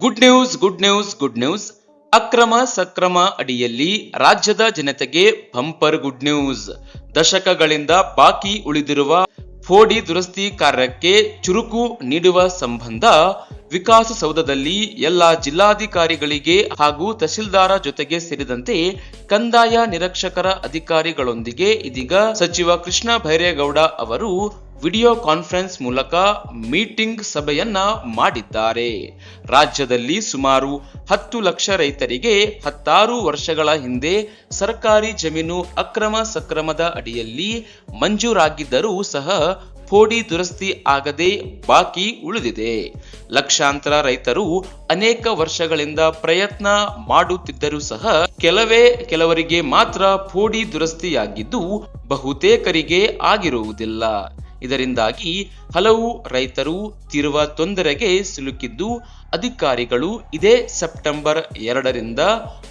Good news good news good news ಅಕ್ರಮ, ಸಕ್ರಮ ಅಡಿಯಲ್ಲಿ ರಾಜ್ಯದ ಜನತೆಗೆ ಬಂಪರ್ ಗುಡ್ ನ್ಯೂಸ್ ದಶಕಗಳಿಂದ ಬಾಕಿ ಉಳಿದಿರುವ ಫೋಡಿ ದುರಸ್ತಿ ಕಾರ್ಯಕ್ಕೆ ಚುರುಕು ನೀಡುವ ಸಂಬಂಧ ವಿಕಾಸಸೌಧದಲ್ಲಿ ಎಲ್ಲ ಜಿಲ್ಲಾಧಿಕಾರಿಗಳಿಗೆ ಹಾಗೂ ತಹಶೀಲ್ದಾರ ಜೊತೆಗೆ ಸೇರಿದಂತೆ ಕಂದಾಯ ನಿರೀಕ್ಷಕರ ಅಧಿಕಾರಿಗಳೊಂದಿಗೆ ಇದೀಗ ಸಚಿವ ಕೃಷ್ಣ ಭೈರೇಗೌಡ ಅವರು ವಿಡಿಯೋ ಕಾನ್ಫರೆನ್ಸ್ ಮೂಲಕ ಮೀಟಿಂಗ್ ಸಭೆಯನ್ನ ಮಾಡಿದ್ದಾರೆ. ರಾಜ್ಯದಲ್ಲಿ ಸುಮಾರು ಹತ್ತು ಲಕ್ಷ ರೈತರಿಗೆ ಹತ್ತಾರು ವರ್ಷಗಳ ಹಿಂದೆ ಸರ್ಕಾರಿ ಜಮೀನು ಅಕ್ರಮ ಸಕ್ರಮದ ಅಡಿಯಲ್ಲಿ ಮಂಜೂರಾಗಿದ್ದರೂ ಸಹ ಫೋಡಿ ದುರಸ್ತಿ ಆಗದೆ ಬಾಕಿ ಉಳಿದಿದೆ. ಲಕ್ಷಾಂತರ ರೈತರು ಅನೇಕ ವರ್ಷಗಳಿಂದ ಪ್ರಯತ್ನ ಮಾಡುತ್ತಿದ್ದರೂ ಸಹ ಕೆಲವೇ ಕೆಲವರಿಗೆ ಮಾತ್ರ ಫೋಡಿ ದುರಸ್ತಿಯಾಗಿದ್ದು ಬಹುತೇಕರಿಗೆ ಆಗಿರುವುದಿಲ್ಲ. ಇದರಿಂದಾಗಿ ಹಲವು ರೈತರು ತೀರುವ ತೊಂದರೆಗೆ ಸಿಲುಕಿದ್ದು, ಅಧಿಕಾರಿಗಳು ಇದೇ ಸೆಪ್ಟೆಂಬರ್ ಎರಡರಿಂದ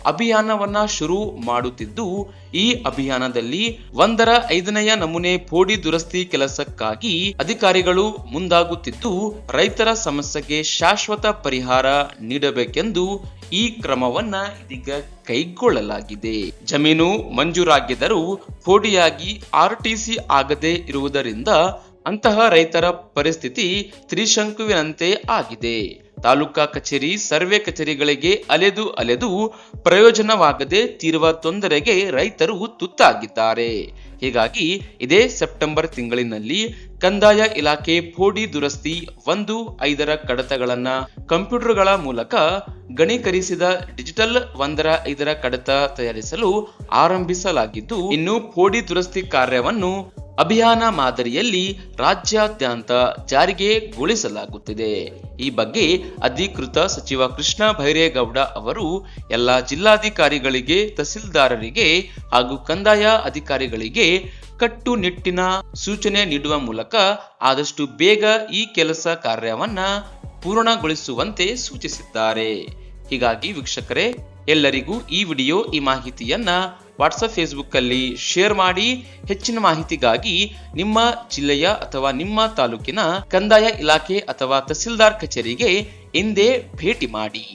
ಅಭಿಯಾನವನ್ನ ಶುರು ಮಾಡುತ್ತಿದ್ದು, ಈ ಅಭಿಯಾನದಲ್ಲಿ ಒಂದರ ಐದನೆಯ ನಮೂನೆ ಪೋಡಿ ದುರಸ್ತಿ ಕೆಲಸಕ್ಕಾಗಿ ಅಧಿಕಾರಿಗಳು ಮುಂದಾಗುತ್ತಿದ್ದು, ರೈತರ ಸಮಸ್ಯೆಗೆ ಶಾಶ್ವತ ಪರಿಹಾರ ನೀಡಬೇಕೆಂದು ಈ ಕ್ರಮವನ್ನ ಇದೀಗ ಕೈಗೊಳ್ಳಲಾಗಿದೆ. ಜಮೀನು ಮಂಜೂರಾಗಿದ್ದರೂ ಫೋಡಿಯಾಗಿ ಆರ್ಟಿಸಿ ಆಗದೇ ಇರುವುದರಿಂದ ಅಂತಹ ರೈತರ ಪರಿಸ್ಥಿತಿ ತ್ರಿಶಂಕುವಿನಂತೆ ಆಗಿದೆ. ತಾಲೂಕಾ ಕಚೇರಿ, ಸರ್ವೆ ಕಚೇರಿಗಳಿಗೆ ಅಲೆದು ಅಲೆದು ಪ್ರಯೋಜನವಾಗದೆ ತೀರುವ ತೊಂದರೆಗೆ ರೈತರು ತುತ್ತಾಗಿದ್ದಾರೆ. ಹೀಗಾಗಿ ಇದೇ ಸೆಪ್ಟೆಂಬರ್ ತಿಂಗಳಿನಲ್ಲಿ ಕಂದಾಯ ಇಲಾಖೆ ಫೋಡಿ ದುರಸ್ತಿ ಒಂದು, ಐದರ ಕಡತಗಳನ್ನ ಕಂಪ್ಯೂಟರ್ಗಳ ಮೂಲಕ ಗಣೀಕರಿಸಿದ ಡಿಜಿಟಲ್ ಒಂದರ ಐದರ ಕಡತ ತಯಾರಿಸಲು ಆರಂಭಿಸಲಾಗಿದ್ದು, ಇನ್ನು ಫೋಡಿ ದುರಸ್ತಿ ಕಾರ್ಯವನ್ನು ಅಭಿಯಾನ ಮಾದರಿಯಲ್ಲಿ ರಾಜ್ಯಾದ್ಯಂತ ಜಾರಿಗೆಗೊಳಿಸಲಾಗುತ್ತಿದೆ. ಈ ಬಗ್ಗೆ ಅಧಿಕೃತ ಸಚಿವ ಕೃಷ್ಣ ಭೈರೇಗೌಡ ಅವರು ಎಲ್ಲ ಜಿಲ್ಲಾಧಿಕಾರಿಗಳಿಗೆ, ತಹಸೀಲ್ದಾರರಿಗೆ ಹಾಗೂ ಕಂದಾಯ ಅಧಿಕಾರಿಗಳಿಗೆ ಕಟ್ಟುನಿಟ್ಟಿನ ಸೂಚನೆ ನೀಡುವ ಮೂಲಕ ಆದಷ್ಟು ಬೇಗ ಈ ಕೆಲಸ ಕಾರ್ಯವನ್ನ ಪೂರ್ಣಗೊಳಿಸುವಂತೆ ಸೂಚಿಸಿದ್ದಾರೆ. ಹೀಗಾಗಿ ವೀಕ್ಷಕರೇ, ಎಲ್ಲರಿಗೂ ಈ ವಿಡಿಯೋ, ಈ ಮಾಹಿತಿಯನ್ನ ವಾಟ್ಸಪ್ ಫೇಸ್ಬುಕ್ಕಲ್ಲಿ ಶೇರ್ ಮಾಡಿ ಹೆಚ್ಚಿನ ಮಾಹಿತಿಗಾಗಿ ನಿಮ್ಮ ಜಿಲ್ಲೆಯ ಅಥವಾ ನಿಮ್ಮ ತಾಲೂಕಿನ ಕಂದಾಯ ಇಲಾಖೆ ಅಥವಾ ತಹಸೀಲ್ದಾರ್ ಕಚೇರಿಗೆ ಎಂದೇ ಭೇಟಿ ಮಾಡಿ.